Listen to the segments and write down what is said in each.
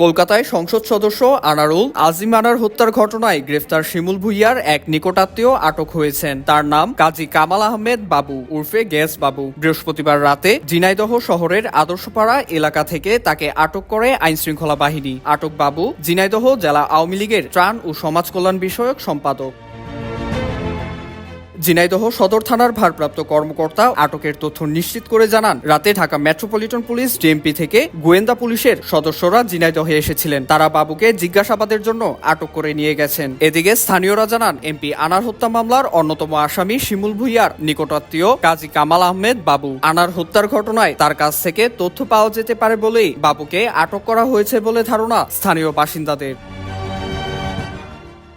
কলকাতায় সংসদ সদস্য আনারুল আজিম আনার হত্যার ঘটনায় গ্রেফতার শিমুল ভুইয়ার এক নিকটাত্মীয় আটক হয়েছেন। তার নাম কাজী কামাল আহমেদ বাবু উর্ফে গ্যাস বাবু। বৃহস্পতিবার রাতে জিনাইদহ শহরের আদর্শপাড়া এলাকা থেকে তাকে আটক করে আইন শৃঙ্খলা বাহিনী। আটক বাবু জিনাইদহ জেলা আওয়ামী লীগের ত্রাণ ও সমাজ কল্যাণ বিষয়ক সম্পাদক। ঝিনাইদহ সদর থানার ভারপ্রাপ্ত কর্মকর্তা আটকের তথ্য নিশ্চিত করে জানান, রাতে ঢাকা মেট্রোপলিটন পুলিশ ডিএমপি থেকে গোয়েন্দা পুলিশের সদস্যরা ঝিনাইদহে এসেছিলেন। তারা বাবুকে জিজ্ঞাসাবাদের জন্য আটক করে নিয়ে গেছেন। এদিকে স্থানীয়রা জানান, এমপি আনার হত্যা মামলার অন্যতম আসামি শিমুল ভুইয়ার নিকটাত্মীয় কাজী কামাল আহমেদ বাবু। আনার হত্যার ঘটনায় তার কাছ থেকে তথ্য পাওয়া যেতে পারে বলেই বাবুকে আটক করা হয়েছে বলে ধারণা স্থানীয় বাসিন্দাদের।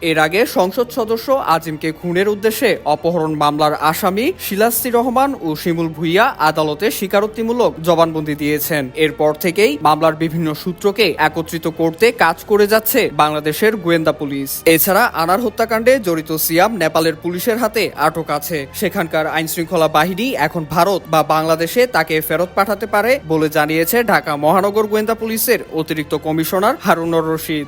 এর আগে সংসদ সদস্য আজিমকে খুনের উদ্দেশ্যে অপহরণ মামলার আসামি শিলাস্তি রহমান ও শিমুল ভুইয়া আদালতে স্বীকারোক্তিমূলক জবানবন্দি দিয়েছেন। এরপর থেকেই মামলার বিভিন্ন সূত্রকে একত্রিত করতে কাজ করে যাচ্ছে বাংলাদেশের গোয়েন্দা পুলিশ। এছাড়া আনার হত্যাকাণ্ডে জড়িত সিয়াম নেপালের পুলিশের হাতে আটক আছে। সেখানকার আইনশৃঙ্খলা বাহিনী এখন ভারত বা বাংলাদেশে তাকে ফেরত পাঠাতে পারে বলে জানিয়েছে ঢাকা মহানগর গোয়েন্দা পুলিশের অতিরিক্ত commissioner Harunur Rashid.